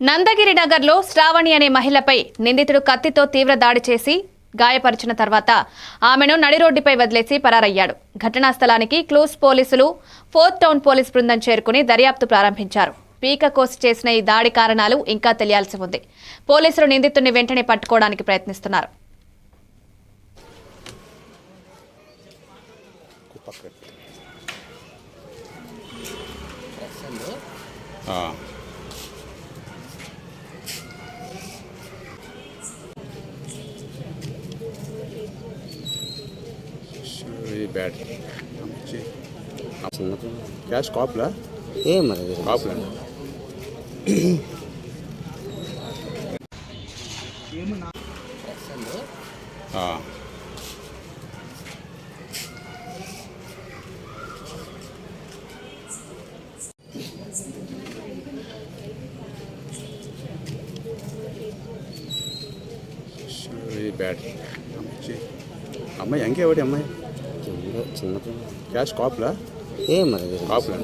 నందగిరి నగర్లో శ్రావణి అనే మహిళపై నిందితుడు కత్తితో తీవ్ర దాడి చేసి గాయపరిచిన తర్వాత ఆమెను నడిరోడ్డుపై వదిలేసి పరారయ్యాడు. ఘటనా స్థలానికి క్లూస్ పోలీసులు ఫోర్త్ టౌన్ పోలీస్ బృందం చేరుకుని దర్యాప్తు ప్రారంభించారు. పీక కోసి చేసిన ఈ దాడి కారణాలు ఇంకా తెలియాల్సి ఉంది. పోలీసులు నిందితుడిని వెంటనే పట్టుకోవడానికి ప్రయత్నిస్తున్నారు. हाँ వెరీ బ్యాడ్. క్యాష్ కాప్లా? ఏం మరి కాప్లా. వెరీ బ్యాడ్ అమ్మాయి ఎంకే ఒకటి అమ్మాయి? చిన్న క్యాష్ కాప్లా ఏం మరి? కాప్లా